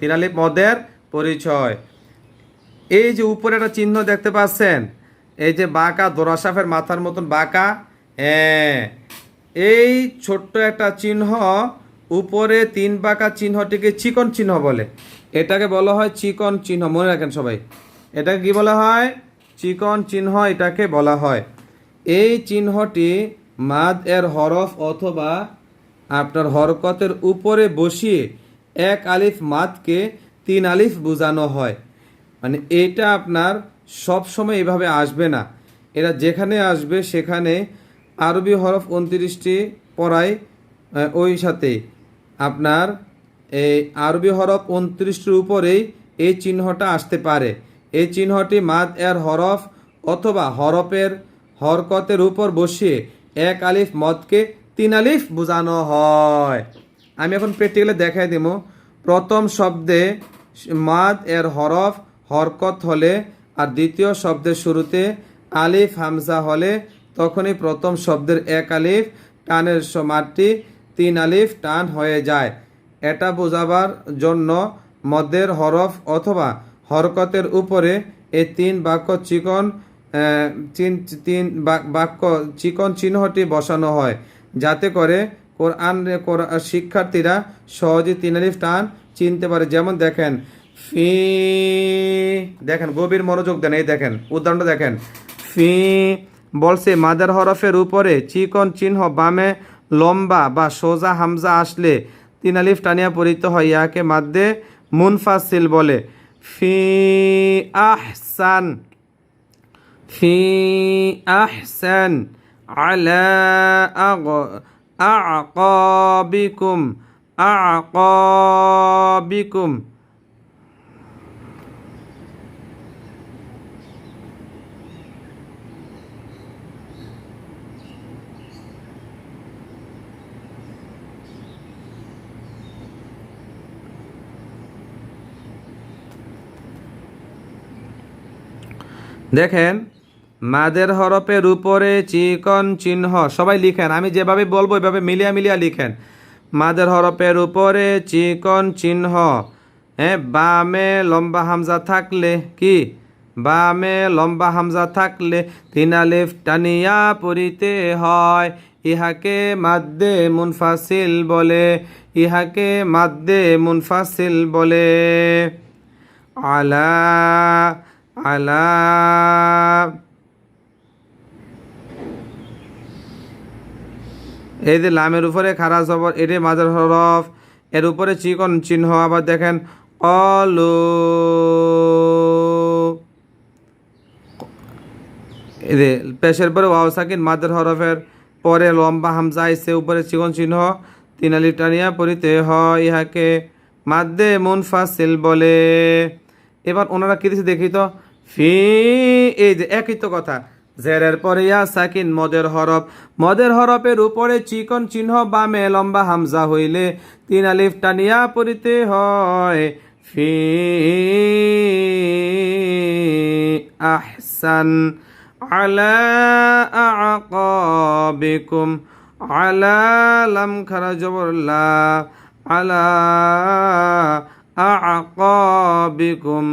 তিন আলিফ মদের পরিচয়। এই যে উপরে একটা চিহ্ন দেখতে পাচ্ছেন, এই যে বাঁকা দোরাসাফের মাথার মতন বাঁকা হ্যাঁ। এই ছোট্ট একটা চিহ্ন উপরে তিন বাঁকা চিহ্নটিকে চিকন চিহ্ন বলে। এটাকে বলা হয় চিকন চিহ্ন, মনে রাখেন সবাই। এটাকে কি বলা হয়? চিকন চিহ্ন এটাকে বলা হয়। এই চিহ্নটি মাদ এর হরফ অথবা আপনার হরকতের উপরে বসিয়ে এক আলিফ মাদকে তিন আলিফ বোঝানো হয়। মানে এটা আপনার সব সময় এভাবে আসবে না। এরা যেখানে আসবে সেখানে আরবি হরফ উনত্রিশটি পড়ায় ওই সাথে। আপনার এই আরবি হরফ উনত্রিশটির উপরেই এই চিহ্নটা আসতে পারে। এই চিহ্নটি মাদ এর হরফ অথবা হরফের হরকতের উপর বসিয়ে এক আলিফ মদকে তিন আলিফ বোঝানো হয়। আমি এখন প্র্যাকটিক্যালে দেখাই দেব। প্রথম শব্দে মাদ এর হরফ, হরকত হলে, আর দ্বিতীয় শব্দের শুরুতে আলিফ, হামজা হলে, তখনই প্রথম শব্দের এক আলিফ, টানের সমারটি তিন আলিফ, টান হয়ে যায়। এটা বোঝাবার জন্য মদের হরফ অথবা হরকতের উপরে এই তিন বাক্য চিকন তিন বাক্য চিকন চিহ্নটি বসানো হয়। যাতে করে কোরআন শিক্ষার্থীরা সহজে তিনালিফ টান চিনতে পারে। যেমন দেখেন, ফি, দেখেন, গভীর মনোযোগ দেন, এই দেখেন, উদাহরণটা দেখেন। ফি বলছে, মাদার হরফের উপরে চিকন চিহ্ন বামে লম্বা বা সোজা হামজা আসলে তিনালিফ টানিয়া পরিত হয়, ইয়াকে মাদ্দে মুনফাসিল বলে। ফি আহসান ফি আহসান আলা أعقابكم أعقابكم দেখেন মাদের হরফের উপরে চিকন চিহ্ন, সবাই লিখেন, আমি যেভাবে বলব এভাবে মিলিয়া মিলিয়া লিখেন। মাদের হরফের উপরে চিকন চিহ্ন হ্যাঁ বামে লম্বা হামজা থাকলে কি? বামে লম্বা হামজা থাকলে তিন টানিয়া পড়িতে হয়। ইহাকে মাদ্দে মুনফাসিল বলে, ইহাকে মাদ্দে মুনফাসিল বলে। আলা আলা এই যে লামের উপরে খারা জবর, এটি মাজার হরফ। এর উপরে চিকন চিহ্ন আবার দেখেন, অলু। যে পেশের পরে ওয়াও সাকিন মাদের হরফের পরে লম্বা হামজা আইসে উপরে চিকন চিহ্ন, তিন আলি টানিয়া পরিতে হয় ইহাকে। মাদ্দে মুনফাসিল বলে। এবার ওনারা কি দেখি তো? ফি এই যে একই তো কথা। জেরের পরে ইয়া সাকিন মদের হরফ। মদের হরফের উপরে চিকন চিহ্ন বামে লম্বা হামজা হইলে তিন আলিফ টানিয়া পড়িতে হয়। ফি আহসান আলা আকাবিকুম আলা লাম খারা জবরলা আলা আকাবিকুম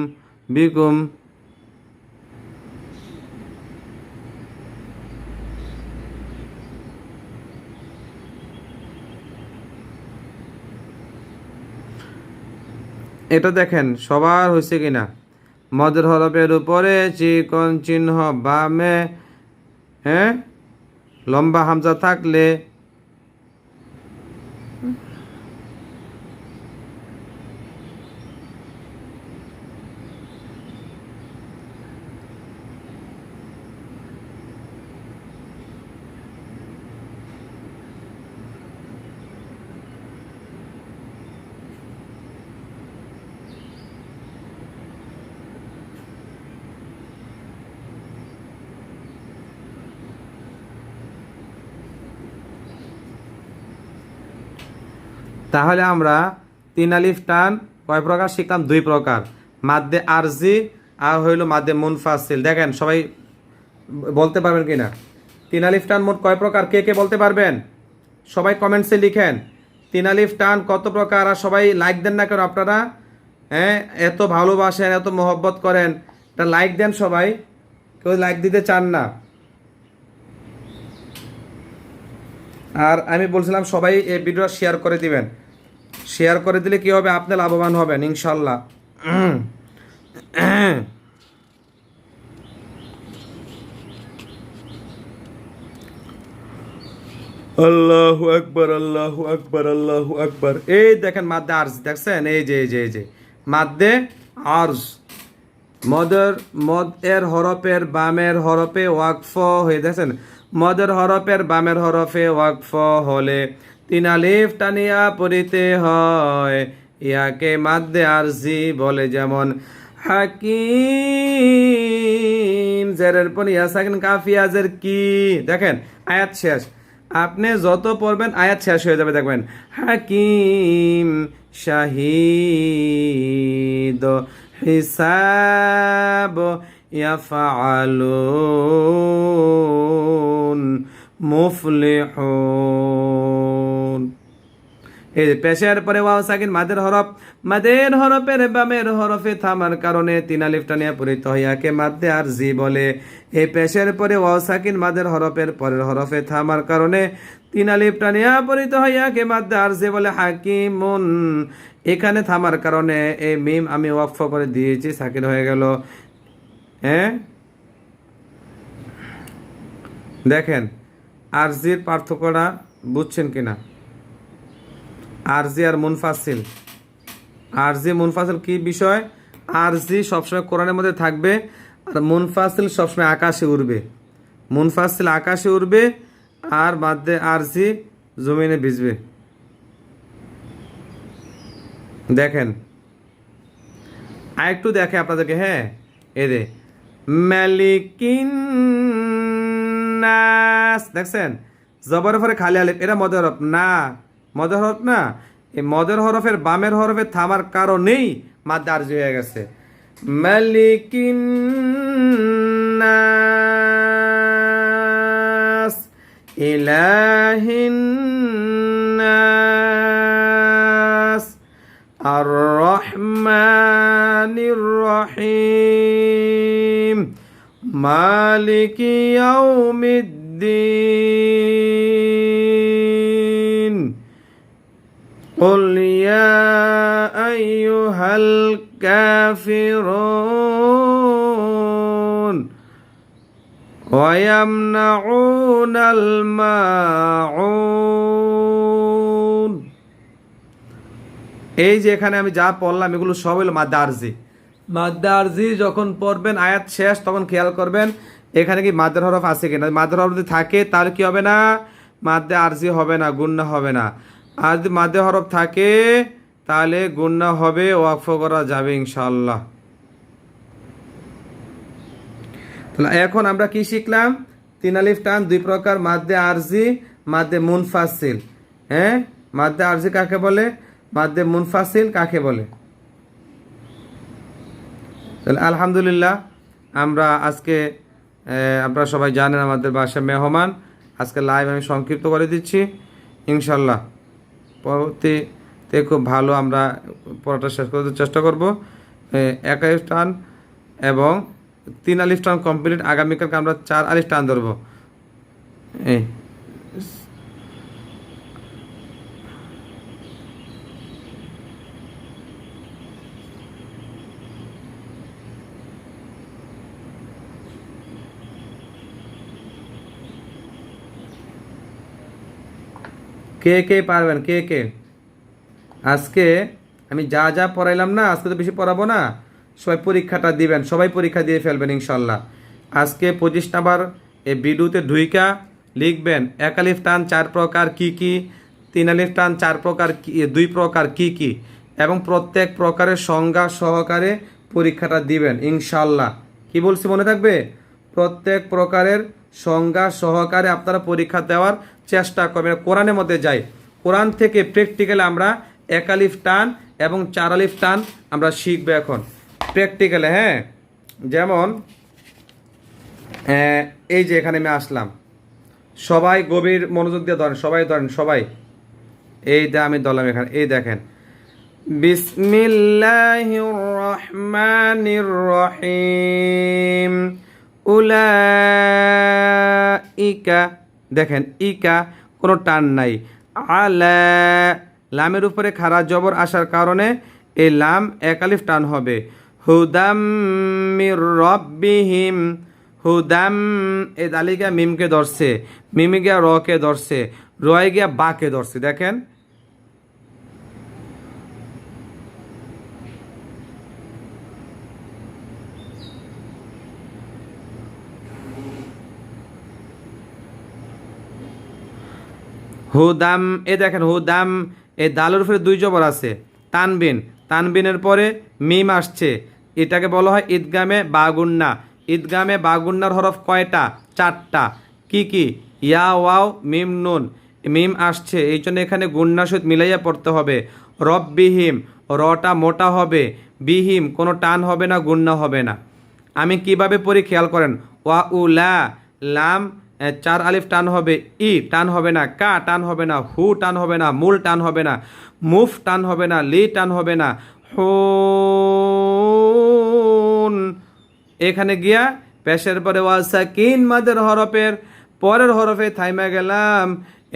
বিকুম এটা দেখেন, সবার হয়েছে কিনা? মদের হরফের উপরে চিকন চিহ্ন বামে হ্যাঁ? লম্বা হামজা থাকলে তাহলে আমরা তিন আলিফ টান কয় প্রকার? শিখলাম দুই প্রকার। মাদ্দে আরজি আর হইল মাদ্দে মুনফাসিল। দেখেন, সবাই বলতে পারবেন কি না তিন আলিফ টান মোট কয় প্রকার? কে কে বলতে পারবেন? সবাই কমেন্টসে লিখেন। তিন আলিফ টান কত প্রকার? আর সবাই লাইক দেন না কেন আপনারা? হ্যাঁ এত ভালোবাসেন, এত মহব্বত করেন। একটা লাইক দেন সবাই। কেউ লাইক দিতে চান না। আর আমি বলছিলাম সবাই এই ভিডিও শেয়ার করে দিবেন। শেয়ার করে দিলে কি হবে? আপনি লাভবান হবেন ইনশাল্লাহ আল্লাহু আকবার আল্লাহু আকবার আল্লাহু আকবার। এই দেখেন মাদ্দে আর্জ, দেখছেন? এই যে এই যে এই যে। মাদ্দে আরজ। মদের মদ এর হরফের বামের হরফে ওয়াকফ হয়ে, দেখছেন? মদের হরফের বামের হরফে ওয়াকফ হলে তিন আলিফ টানিয়া পড়িতে হয়। ইয়াকে মাদ্দে আরজি বলে যেমন, হাকিম, জেরের পর ইয়া সাকিন কাফিয়াজের কি? দেখেন, আয়াত শেষ। আপনি যত পড়বেন, আয়াত শেষ হয়ে যাবে, দেখবেন, হাকিম শাহিদ হিসাব ইয়াফআলুন। মুফলিহুন। এই যে পেশের পরে ওয়াও সাকিন, মাদের হরফ। মাদের হরফের বামের হরফে থামার কারণে তিন আলিফ টানিয়া পরিত হইয়াকে মাদ্দে আর জি বলে। এই পেশের পরে ওয়াও সাকিন, মাদের হরফের পরের হরফে থামার কারণে তিন আলিফ টানিয়া পরিত হইয়াকে মাদ্দে আর জি বলে। হাকিমুন, এখানে থামার কারণে এই মিম আমি ওয়াকফ করে দিয়েছি, সাকিন হয়ে গেল। হ্যাঁ? দেখেন আরজির পার্থক্যটা বুঝছেন কিনা? আরজি আর মুনফাসিল। আরজি মুনফাসিল কি বিষয়? আরজি সবসময় কোরআনের মধ্যে থাকবে আর মুনফাসিল সবসময় আকাশে উড়বে। মুনফাসিল আকাশে উড়বে আর বাদে আরজি জমিনে ভিজবে। দেখেন। আর একটু দেখে আপনাদেরকে হ্যাঁ? এ দে মালিকিন নাস। দেখছেন? জবরের পরে খালি আলিফ, এটা মদের হরফ। না, মদের হরফ না। এই মদের হরফের বামের হরফে থামার কারণেই মাদ্দা আরজি হয়ে গেছে। মালিকিন নাস, ইলাহিন নাস আর রহমানির রহিম। মালিক ইয়াউমিদ্দিন قل يا أيها الكافرون ويمنعون الماعون এই যে এখানে আমি যা পড়লাম এগুলো সব হলো মাদ্দা আরজি মাদ্দা যখন পড়বেন, আয়াত শেষ, তখন খেয়াল করবেন, এখানে কি মাদ্দার হরফ আছে কিনা? মাদ্দার হরফ যদি থাকে, তাহলে কি হবে না? মাদ্দে আরজি হবে না, গুন্না হবে না। আর যদি মাদ্দে হরফ থাকে, তাহলে গুন্না হবে, ওয়াকফ করা যাবে ইনশাল্লাহ তাহলে এখন আমরা কি শিখলাম? তিন আলিফ টান, দুই প্রকার মাদ্দে আরজি মাদ্দে মুনফাসিল। হ্যাঁ? মাদ্দে আরজি কাকে বলে? মাদ্দে মুনফাসিল কাকে বলে? তাহলে আলহামদুলিল্লাহ, আমরা আজকে আপনারা সবাই জানেন আমাদের বাসায় মেহমান। আজকে লাইভ আমি সংক্ষিপ্ত করে দিচ্ছি। ইনশাল্লাহ পরবর্তীতে খুব ভালো আমরা পড়াটা শেষ করতে চেষ্টা করব। এক আলিফ টান এবং তিন আলিফ টান কমপ্লিট আগামীকালকে আমরা চার আলিফ টান ধরবো। এই। কে কে পারবেন, কে কে? আজকে আমি যা যা পড়াইলাম না, আজকে তো বেশি পড়াবো না, সবাই পরীক্ষাটা দিবেন, সবাই পরীক্ষা দিয়ে ফেলবেন ইনশাল্লাহ। আজকে পঁচিশ নাম্বার এই ভিডিওতে ঢুইকা লিখবেন, এক আলিফ টান চার প্রকার কি কি, তিন আলিফ টান চার প্রকার কি দুই প্রকার কি কি, এবং প্রত্যেক প্রকারের সংজ্ঞা সহকারে পরীক্ষাটা দিবেন ইনশাল্লাহ। কি বলছি মনে থাকবে? প্রত্যেক প্রকারের সংজ্ঞা সহকারে আপনারা পরীক্ষা দেওয়ার চেষ্টা করবেন কোরআনের মধ্যে যাই। কোরআন থেকে প্র্যাকটিক্যালে আমরা এক আলিফ টান এবং চার আলিফ টান আমরা শিখব এখন। প্র্যাকটিক্যালে হ্যাঁ? যেমন এই যে এখানে আমি আসলাম। সবাই গভীর মনোযোগ দিয়ে ধরেন, সবাই ধরেন, সবাই। এই দা আমি ধরলাম এখানে, এই দেখেন। বিসমিল্লাহির রহমানির রহিম। উলাইকা দেখেন ইকা কোনো টান নাই। আলা, লামের উপরে খারাপ জবর আসার কারণে এ লাম একালিফ টান হবে। হুদাম রব্বিহিম, হুদাম, এ দালিগা মিমকে ধরছে, মিমি গিয়া রকে ধরছে রয়ে গিয়া বাকে ধরছে, দেখেন। হুদাম এ দেখেন হুদাম এ দালের উপরে দুই জবর আছে। তানবিন তানবিনের পরে মিম আসছে। এটাকে বলা হয় ঈদগামে বাগুন্না। ঈদগামে বাগুন্নার হরফ কয়টা? চারটা। কি কি? ইয়া ওয়াও মিম নুন। মিম আসছে। এই জন্য এখানে গুন্না সহিত মিলাইয়া পড়তে হবে। রব বিহিম রটা মোটা হবে। বিহিম কোনো টান হবে না গুন্না হবে না। আমি কীভাবে পড়ি খেয়াল করেন। ওয়া উলা লাম এ, চার আলিফ টান হবে ই, টান হবে না, কা টান হবে না, হু টান হবে না, মূল টান হবে না, মুফ টান হবে না, লি টান হবে না হো এখানে গিয়া পেশের পরে ওয়াসাকিন মাদের হরফের পরের হরফে থাইমা গেলাম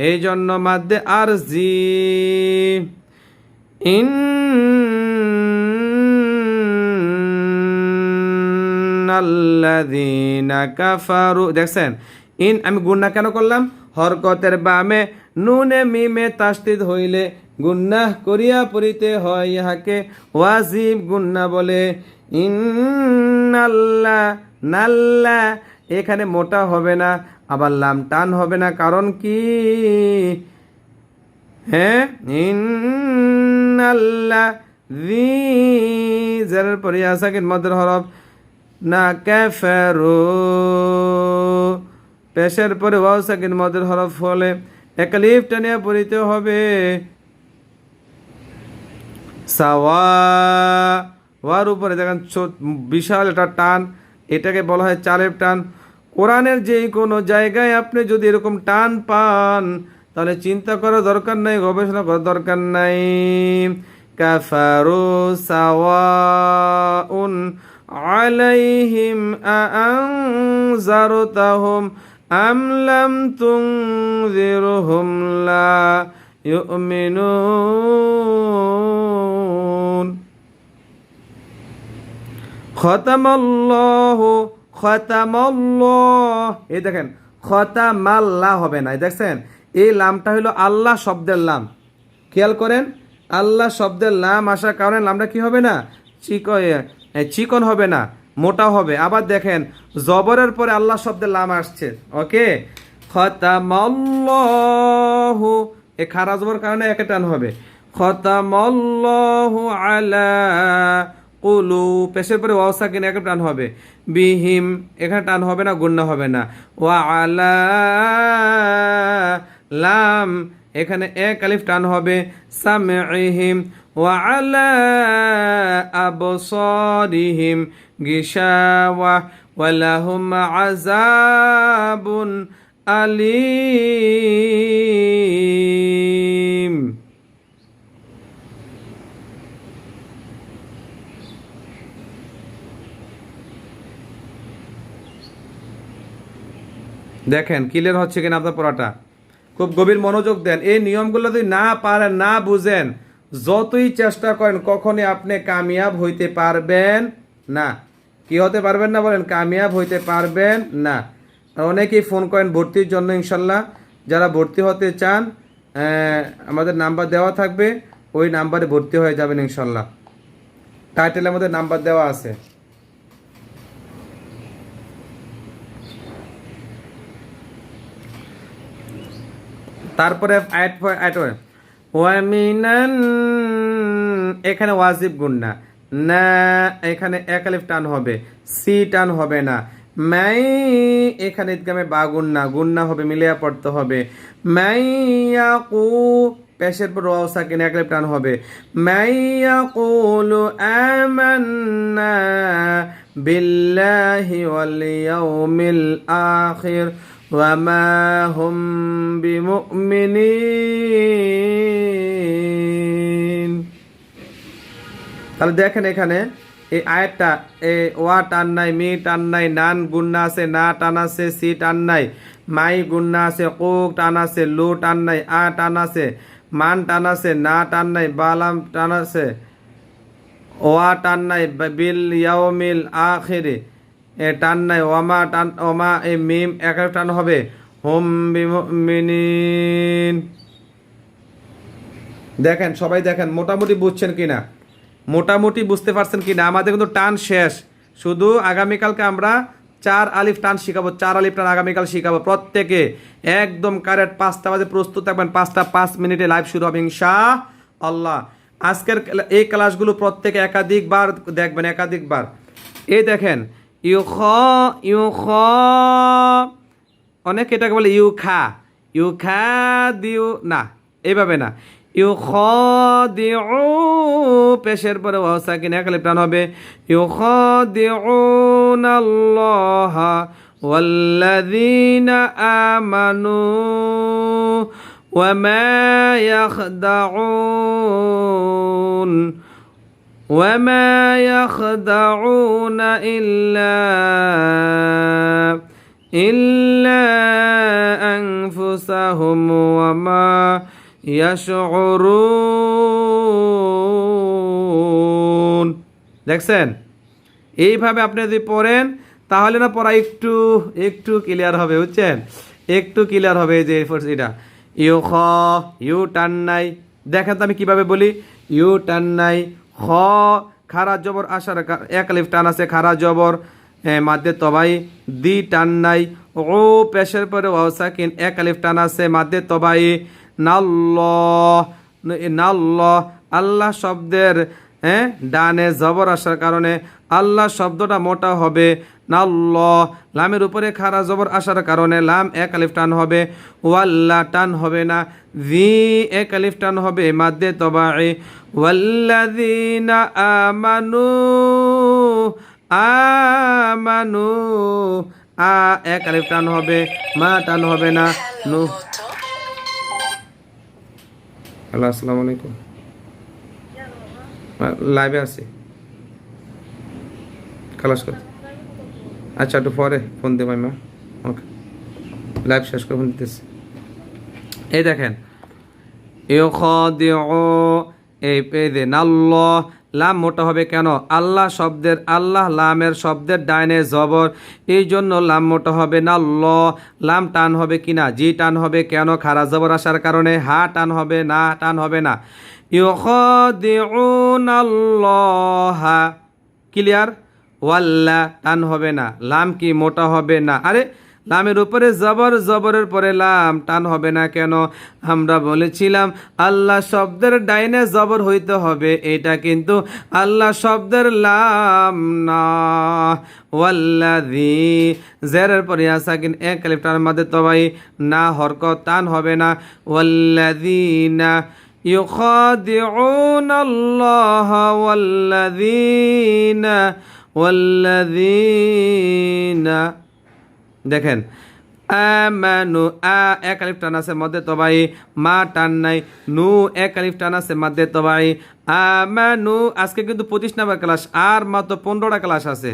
এই জন্য মাদ্দে আর জি। ইন আল্লাযীনা কাফারু, দেখছেন? ইন আমি গুন্না কেন করলাম? হরকতের বামে নুনে মিমে তাস্তিদ হইলে গুন্নাহ করিয়া পড়িতে হয় ইহাকে ওয়াজিব গুন্না বলে। ইন্নাল্লাহ নাল্লা, এখানে মোটা হবে না, আবার লাম টান হবে না, কারণ কি? হ্যাঁ? ইন্নাল্লাহ জি যার পরে আসাকিন মদের হরফ না ক্যাফেরো পেশের পরে ওয়াও সাকিন, মদের হরফ হলে একালিফ টানিয়া পড়িতে হবে। সাওয়া, ওয়ার উপরে দেখেন বিশাল একটা টান, এটাকে বলা হয় চালের টান। কোরআনের যে কোনো জায়গায় আপনি যদি এরকম টান পান, তাহলে চিন্তা করার দরকার নাই, গবেষণা করার দরকার নাই। কাফারু সাওয়াউন আলাইহিম আনজারতাহুম আম লাম তুনজিরহুম লা ইউমিনুন খতামাল্লাহু খতামাল্লাহ এই দেখেন খতামাল্লাহ হবে না দেখছেন? এই লামটা হলো আল্লাহ শব্দের লাম। খেয়াল করেন, আল্লাহ শব্দের লাম আসার কারণে লামটা কি হবে না? চিকন চিকন হবে না। মোটা হবে। আবার দেখেন, জবরের পরে আল্লাহ শব্দে লাম আসছে। ওকে? খতামাল্লাহু, এ খারা জবর কারণে একে টান হবে। খতামাল্লাহু আলা কুলু পেশের পরে ওয়াও সাকিন একে টান হবে। বিহিম, এখানে টান হবে না গুন্না হবে না। ওয়া আলা লাম, এখানে এক আলিফ টান হবে। সামিহিম ওয়া আলা আবসারিহিম গিশাওয়া, ওয়ালাহুম আযাবুন আলিম। দেখেন ক্লিয়ার হচ্ছে কিনা আপনার পড়াটা? খুব গভীর মনোযোগ দেন। এই নিয়মগুলো যদি না পারেন, না বুঝেন, যতই চেষ্টা করেন, কখনই আপনি কামিয়াব হইতে পারবেন না। কি হতে পারবেন না বলেন, কামিয়াব হইতে পারবেন না। অনেকেই ফোন করেন ভর্তির জন্য ইনশাল্লাহ। যারা ভর্তি হতে চান আমাদের নাম্বার দেওয়া থাকবে, ওই নাম্বারে ভর্তি হয়ে যাবেন ইনশাল্লাহ। টাইটেলে আমাদের নাম্বার দেওয়া আছে। তারপরে এখানে ওয়াজিব গুন্না না, এখানে এক আলিফ টান হবে, সি টান হবে না। মাই, এখানে ইদগামে বা গুন্না গুন্না হবে, মিলিয়া পড়তে হবে। মাইয়া কু পেশের পর রাও সাকিন এক আলিফ টান হবে। মাইয়া কুলু আমান্না বিল্লাহি ওয়াল ইয়াউমিল আখির ওয়ামা হুম বিমুমিনিন। তাহলে দেখেন এখানে, এই আয়াতটা, এ ওয়া টান নাই, মি টান নাই, নান গুন্না আছে, না টান আছে, সি টান নাই, মাই গুন্না আছে কোক টান আছে, লু টান নাই, আ টান আছে, মান টান আছে, না টান নাই, বালাম টান আছে, ওয়া টান নাই বিল ইয়াউমিল আখিরে, এ টান নাই ওমা টান ওমা এ মিম এক টান হবে, হোম বিমিনিন দেখেন, সবাই দেখেন, মোটামুটি বুঝছেন কিনা? মোটামুটি বুঝতে পারছেন কি না? আমাদের কিন্তু টান শেষ। শুধু আগামীকালকে আমরা চার আলিফ টান শিখাবো, চার আলিফ টান আগামীকাল শিখাবো প্রত্যেকে। একদম কারেক্ট পাঁচটা বাজে প্রস্তুত থাকবেন, পাঁচটা পাঁচ মিনিটে লাইভ শুরু হবে ইনশা আল্লাহ আজকের এই ক্লাসগুলো প্রত্যেকে একাধিকবার দেখবেন, একাধিকবার। এই দেখেন ইউ খ ইউ খ অনেকে এটাকে বলে ইউ খা ইউ খা দিউ না এইভাবে না। ইউ খ দিউ পেশের পরে ওয়াসাকিন এক টান হবে ইউ খ দিউ আল্লাহ والذين آمنوا وما يخدعون وما يخدعون إلا إلا أنفسهم وما ইয়াশরুন দেখছেন? এইভাবে আপনি যদি পড়েন, তাহলে না পড়া একটু একটু ক্লিয়ার হবে, বুঝছেন? একটু ক্লিয়ার হবে যে এটা। ইউ খ, ইউ টান নাই। দেখেন তো আমি কীভাবে বলি? ইউ টান নাই, খ, খারা জবর আসার এক লিফ টান আছে, খারা জবর মাধ্যে তবাই, দি টান নাই, ও, পেশের পরে ওয়াও সাকিন, এক আলিফ টান আছে, মাধ্যে তবাই নাল্ল আল্লাহ শব্দের হ্যাঁ ডানে জবর আসার কারণে আল্লাহ শব্দটা মোটা হবে। নাল্ল লামের উপরে খারা জবর আসার কারণে লাম এক আলিফ টান হবে। ওয়াল্লা টান হবে না। ভি এক আলিফ টান হবে মাদ্দে তবাই ওয়াল্লাযীনা আমানু আমানু, আ এক আলিফ টান হবে, মা টান হবে না। নু হ্যালো, আসসালামু আলাইকুম। লাইভে আছি। খালাস কর আচ্ছা একটু পরে ফোন দেবাই মা ওকে। লাইভ শেষ করে ফোন দিতেছি। এই দেখেন। ইউখাদিউ এই এই পেদে নাল্লাহ লাম মোটা হবে কেন? আল্লাহ শব্দের, আল্লাহ লামের শব্দের ডাইনে জবর। এই জন্য লাম মোটা হবে না ল। লাম টান হবে কি না? জি টান হবে কেন? খারা জবর আসার কারণে। হা টান হবে না, টান হবে না। ক্লিয়ার? ওয়াল্লা, টান হবে না। লাম কি মোটা হবে না? আরে লামের উপরে জবর জবরের পরে লাম টান হবে না কেন আমরা বলেছিলাম আল্লাহ শব্দের ডাইনে জবর হইতে হবে এটা কিন্তু আল্লাহ শব্দের লাম না ওয়াল্লাদি জেরের পরে আসাকিন এক কালিফটার মধ্যে তবাই না হরকত টান হবে না ওয়াল্লাদিনা يخادعون الله والذين والذين দেখেন। আমানু আ, এক আলিফ টান আছে মধ্যে তবাই মা টান নাই, নু এক আলিফ টান আছে মধ্যে তবাই আমানু, আজকে কিন্তু পঁচিশ নাম্বার ক্লাস, আর মাত্র পনেরোটা ক্লাস আছে।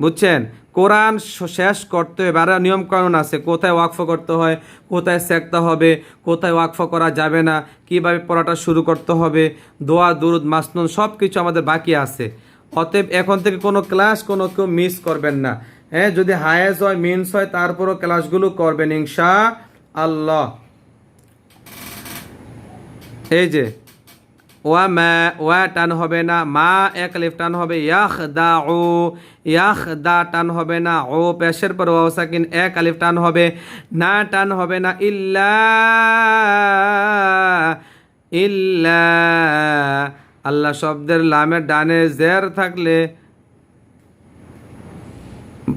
বুঝছেন? কোরআন শেষ করতে হবে, আর নিয়ম কানুন আছে, কোথায় ওয়াকফ করতে হয়, কোথায় সেকতে হবে, কোথায় ওয়াকফ করা যাবে না, কীভাবে পড়াটা শুরু করতে হবে, দোয়া, দুরুদ, মাসনুন সব কিছু আমাদের বাকি আছে। অতএব এখন থেকে কোনো ক্লাস কোনো কেউ মিস করবেন না। হ্যাঁ যদি হায়েস হয়, মিন্স হয়, তারপরও ক্লাসগুলো করবেন, ইনশা আল্লাহ। এই যে, ওয়া মা, ওয়া টান হবে না, মা এক লিফ টান হবে ইয়াখ দা ও ইয়াখ দা টান হবে না, ও পেশের পর ওয়া সাকিন এক আলিফ টান হবে, না টান হবে না, ইল্লা ইল্লা, আল্লাহ শব্দের লামের ডানে জের থাকলে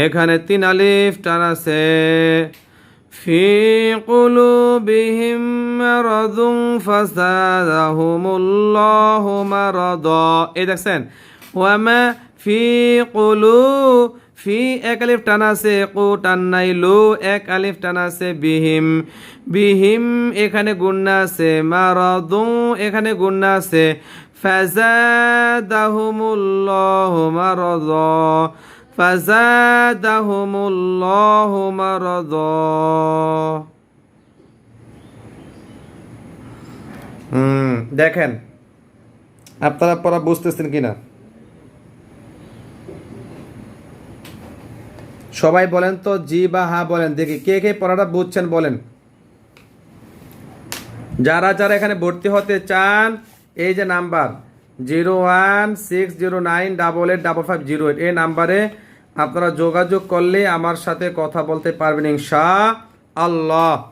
এখানে তিন আলিফ টান আছে। ফি কুলুবিহিম মারাদুন ফাসাদাহুমুল্লাহু মারাদা। এই দেখছেন? ওয়ামা ফি কুলু, ফি এক আলিফ টান আছে, কু টান নাই, লো এক আলিফ টান আছে, বিহিম। বিহিম এখানে গুন্না আছে মারাদু এখানে গুন্না আছে, ফাজাদাহুমুল্লাহু মারাদা। ফাজাদাহুমুল্লাহু মারাদা হুম, দেখেন। আপনারা পড়া বুঝতেছেন কিনা? সবাই বলেন তো, জি বা হা বলেন। দেখি, কে কে পড়াটা বুঝছেন বলেন। যারা যারা এখানে ভর্তি হতে চান, এই যে number, zero one six zero nine double eight double five zero eight, এই নাম্বারে আপনারা যোগাযোগ করলে আমার সাথে কথা বলতে পারবেন ইনশা আল্লাহ।